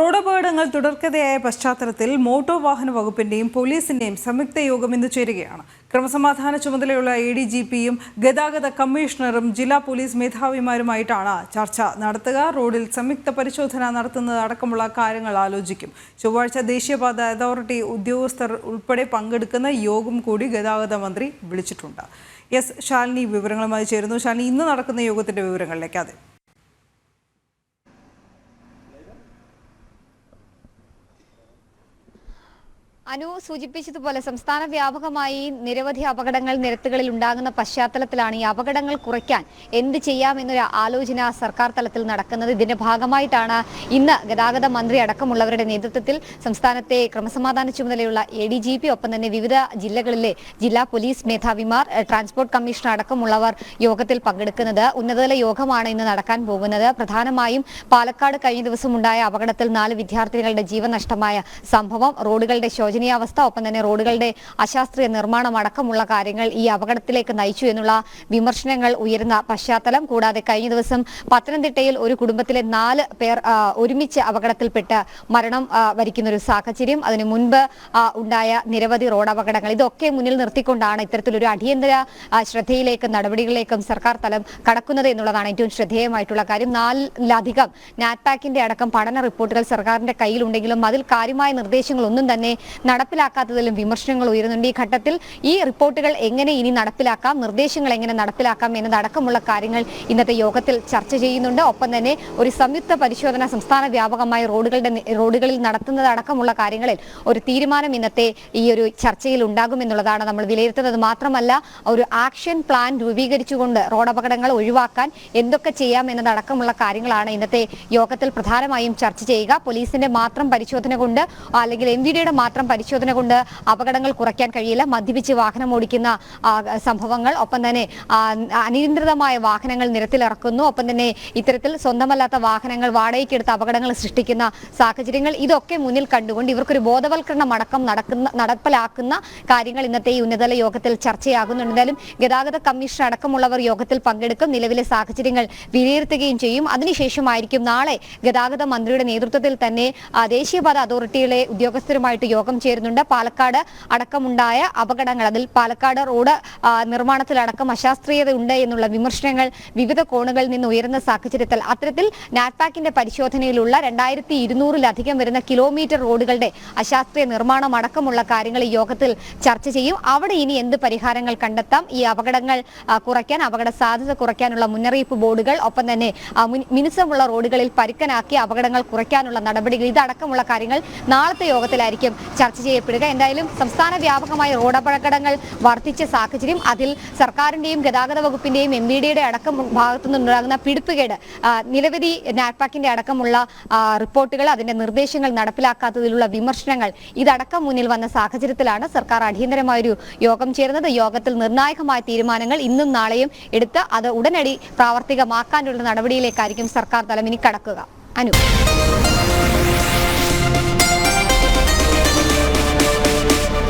റോഡപകടങ്ങൾ തുടർക്കഥയായ പശ്ചാത്തലത്തിൽ മോട്ടോർ വാഹന വകുപ്പിന്റെയും പോലീസിന്റെയും സംയുക്ത യോഗം ഇന്ന് ചേരുകയാണ്. ക്രമസമാധാന ചുമതലയുള്ള എ ഡി ജി പിയും ഗതാഗത കമ്മീഷണറും ജില്ലാ പോലീസ് മേധാവിമാരുമായിട്ടാണ് ചർച്ച നടത്തുക. റോഡിൽ സംയുക്ത പരിശോധന നടത്തുന്നത് അടക്കമുള്ള കാര്യങ്ങൾ ആലോചിക്കും. ചൊവ്വാഴ്ച ദേശീയപാത അതോറിറ്റി ഉദ്യോഗസ്ഥർ ഉൾപ്പെടെ പങ്കെടുക്കുന്ന യോഗം കൂടി ഗതാഗത മന്ത്രി വിളിച്ചിട്ടുണ്ട്. എസ് ശാലിനി വിവരങ്ങളുമായി ചേരുന്നു. ശാലിനി ഇന്ന് നടക്കുന്ന യോഗത്തിന്റെ വിവരങ്ങളിലേക്ക് അതെ. അനു സൂചിപ്പിച്ചതുപോലെ സംസ്ഥാന വ്യാപകമായി നിരവധി അപകടങ്ങൾ നിരത്തുകളിൽ ഉണ്ടാകുന്ന പശ്ചാത്തലത്തിലാണ് ഈ അപകടങ്ങൾ കുറയ്ക്കാൻ എന്ത് ചെയ്യാമെന്നൊരു ആലോചന സർക്കാർ തലത്തിൽ നടക്കുന്നത്. ഇതിന്റെ ഭാഗമായിട്ടാണ് ഇന്ന് ഗതാഗത മന്ത്രി അടക്കമുള്ളവരുടെ നേതൃത്വത്തിൽ സംസ്ഥാനത്തെ ക്രമസമാധാന ചുമതലയുള്ള എ ഡി ജി പി ഒപ്പം തന്നെ വിവിധ ജില്ലകളിലെ ജില്ലാ പോലീസ് മേധാവിമാർ ട്രാൻസ്പോർട്ട് കമ്മീഷണർ അടക്കമുള്ളവർ യോഗത്തിൽ പങ്കെടുക്കുന്നത് ഉന്നതതല യോഗമാണ് ഇന്ന് നടക്കാൻ പോകുന്നത്. പ്രധാനമായും പാലക്കാട് കഴിഞ്ഞ ദിവസം ഉണ്ടായ അപകടത്തിൽ നാല് വിദ്യാർത്ഥികളുടെ ജീവൻ നഷ്ടമായ സംഭവം റോഡുകളുടെ ശോചനീയാവസ്ഥ ഒപ്പം തന്നെ റോഡുകളുടെ അശാസ്ത്രീയ നിർമ്മാണം അടക്കമുള്ള കാര്യങ്ങൾ ഈ അപകടത്തിലേക്ക് നയിച്ചു എന്നുള്ള വിമർശനങ്ങൾ ഉയരുന്ന പശ്ചാത്തലം. കൂടാതെ കഴിഞ്ഞ ദിവസം പത്തനംതിട്ടയിൽ ഒരു കുടുംബത്തിലെ നാല് പേർ ഒരുമിച്ച് അപകടത്തിൽപ്പെട്ട് മരണം വരിക്കുന്ന ഒരു സാഹചര്യം. അതിനു മുൻപ് ഉണ്ടായ നിരവധി റോഡ് അപകടങ്ങൾ. ഇതൊക്കെ മുന്നിൽ നിർത്തിക്കൊണ്ടാണ് ഇത്തരത്തിലൊരു അടിയന്തര ശ്രദ്ധയിലേക്കും നടപടികളിലേക്കും സർക്കാർ തലം കടക്കുന്നത് എന്നുള്ളതാണ് ഏറ്റവും ശ്രദ്ധേയമായിട്ടുള്ള കാര്യം. നാലിലധികം നാറ്റ്പാക്കിന്റെ അടക്കം പഠന റിപ്പോർട്ടുകൾ സർക്കാരിന്റെ കയ്യിലുണ്ടെങ്കിലും അതിൽ കാര്യമായ നിർദ്ദേശങ്ങളൊന്നും തന്നെ നടപ്പിലാക്കാത്തതിലും വിമർശനങ്ങൾ ഉയരുന്നുണ്ട്. ഈ ഘട്ടത്തിൽ ഈ റിപ്പോർട്ടുകൾ എങ്ങനെ ഇനി നടപ്പിലാക്കാം? നിർദ്ദേശങ്ങൾ എങ്ങനെ നടപ്പിലാക്കാം എന്നതടക്കമുള്ള കാര്യങ്ങൾ ഇന്നത്തെ യോഗത്തിൽ ചർച്ച ചെയ്യുന്നുണ്ട്. ഒപ്പം തന്നെ ഒരു സംയുക്ത പരിശോധന സംസ്ഥാന വ്യാപകമായി റോഡുകളുടെ റോഡുകളിൽ നടത്തുന്നതടക്കമുള്ള കാര്യങ്ങളിൽ ഒരു തീരുമാനം ഇന്നത്തെ ഈ ഒരു ചർച്ചയിൽ ഉണ്ടാകുമെന്നുള്ളതാണ് നമ്മൾ വിലയിരുത്തുന്നത്. മാത്രമല്ല ഒരു ആക്ഷൻ പ്ലാൻ രൂപീകരിച്ചുകൊണ്ട് റോഡ് അപകടങ്ങൾ ഒഴിവാക്കാൻ എന്തൊക്കെ ചെയ്യാം എന്നതടക്കമുള്ള കാര്യങ്ങളാണ് ഇന്നത്തെ യോഗത്തിൽ പ്രധാനമായും ചർച്ച ചെയ്യുക. പോലീസിന്റെ മാത്രം പരിശോധന കൊണ്ട് അല്ലെങ്കിൽ എം മാത്രം പരിശോധന കൊണ്ട് അപകടങ്ങൾ കുറയ്ക്കാൻ കഴിയില്ല. മദ്യപിച്ച് വാഹനം ഓടിക്കുന്ന സംഭവങ്ങൾ. ഒപ്പം തന്നെ അനിയന്ത്രിതമായ വാഹനങ്ങൾ നിരത്തിലിറക്കുന്നു ഒപ്പം തന്നെ ഇത്തരത്തിൽ സ്വന്തമല്ലാത്ത വാഹനങ്ങൾ വാടകയ്ക്കെടുത്ത് അപകടങ്ങൾ സൃഷ്ടിക്കുന്ന സാഹചര്യങ്ങൾ ഇതൊക്കെ മുന്നിൽ കണ്ടുകൊണ്ട് ഇവർക്കൊരു ബോധവൽക്കരണം അടക്കം നടക്കുന്ന നടപ്പിലാക്കുന്ന കാര്യങ്ങൾ ഇന്നത്തെ ഈ ഉന്നതതല യോഗത്തിൽ ചർച്ചയാകുന്നുണ്ട്. എന്തായാലും ഗതാഗത കമ്മീഷൻ അടക്കമുള്ളവർ യോഗത്തിൽ പങ്കെടുക്കും. നിലവിലെ സാഹചര്യങ്ങൾ വിലയിരുത്തുകയും ചെയ്യും. അതിനുശേഷമായിരിക്കും നാളെ ഗതാഗത മന്ത്രിയുടെ നേതൃത്വത്തിൽ തന്നെ ദേശീയപാത അതോറിറ്റിയിലെ ഉദ്യോഗസ്ഥരുമായിട്ട് യോഗം ചേരുന്നുണ്ട്. പാലക്കാട് അടക്കമുണ്ടായ അപകടങ്ങൾ അതിൽ പാലക്കാട് റോഡ് നിർമ്മാണത്തിലടക്കം അശാസ്ത്രീയത ഉണ്ട് എന്നുള്ള വിമർശനങ്ങൾ വിവിധ കോണുകളിൽ നിന്ന് ഉയർന്ന സാഹചര്യത്തിൽ അത്തരത്തിൽ നാറ്റ്പാക്കിന്റെ പരിശോധനയിലുള്ള രണ്ടായിരത്തി ഇരുന്നൂറിലധികം വരുന്ന കിലോമീറ്റർ റോഡുകളുടെ അശാസ്ത്രീയ നിർമ്മാണം അടക്കമുള്ള കാര്യങ്ങൾ ഈ യോഗത്തിൽ ചർച്ച ചെയ്യും. അവിടെ ഇനി എന്ത് പരിഹാരങ്ങൾ കണ്ടെത്താം? ഈ അപകടങ്ങൾ കുറയ്ക്കാൻ അപകട സാധ്യത കുറയ്ക്കാനുള്ള മുന്നറിയിപ്പ് ബോർഡുകൾ ഒപ്പം തന്നെ മിനുസമുള്ള റോഡുകളിൽ പരുക്കനാക്കി അപകടങ്ങൾ കുറയ്ക്കാനുള്ള നടപടികൾ ഇതടക്കമുള്ള കാര്യങ്ങൾ നാളത്തെ യോഗത്തിലായിരിക്കും ചർച്ച ചെയ്യപ്പെടുക. എന്തായാലും സംസ്ഥാന വ്യാപകമായി റോഡപകടങ്ങൾ വർദ്ധിച്ച സാഹചര്യം അതിൽ സർക്കാരിന്റെയും ഗതാഗത വകുപ്പിന്റെയും എം ബി ഡിയുടെ അടക്കം ഭാഗത്തു നിന്നുണ്ടാകുന്ന പിടിപ്പുകേട് നിരവധി നാറ്റ്പാക്കിന്റെ അടക്കമുള്ള റിപ്പോർട്ടുകൾ അതിന്റെ നിർദ്ദേശങ്ങൾ നടപ്പിലാക്കാത്തതിലുള്ള വിമർശനങ്ങൾ ഇതടക്കം മുന്നിൽ വന്ന സാഹചര്യത്തിലാണ് സർക്കാർ അടിയന്തരമായൊരു യോഗം ചേർന്നത് യോഗത്തിൽ നിർണായകമായ തീരുമാനങ്ങൾ ഇന്നും നാളെയും എടുത്ത് അത് ഉടനടി പ്രാവർത്തികമാക്കാനുള്ള നടപടിയിലേക്കായിരിക്കും സർക്കാർ തലമിനി കടക്കുക. അനു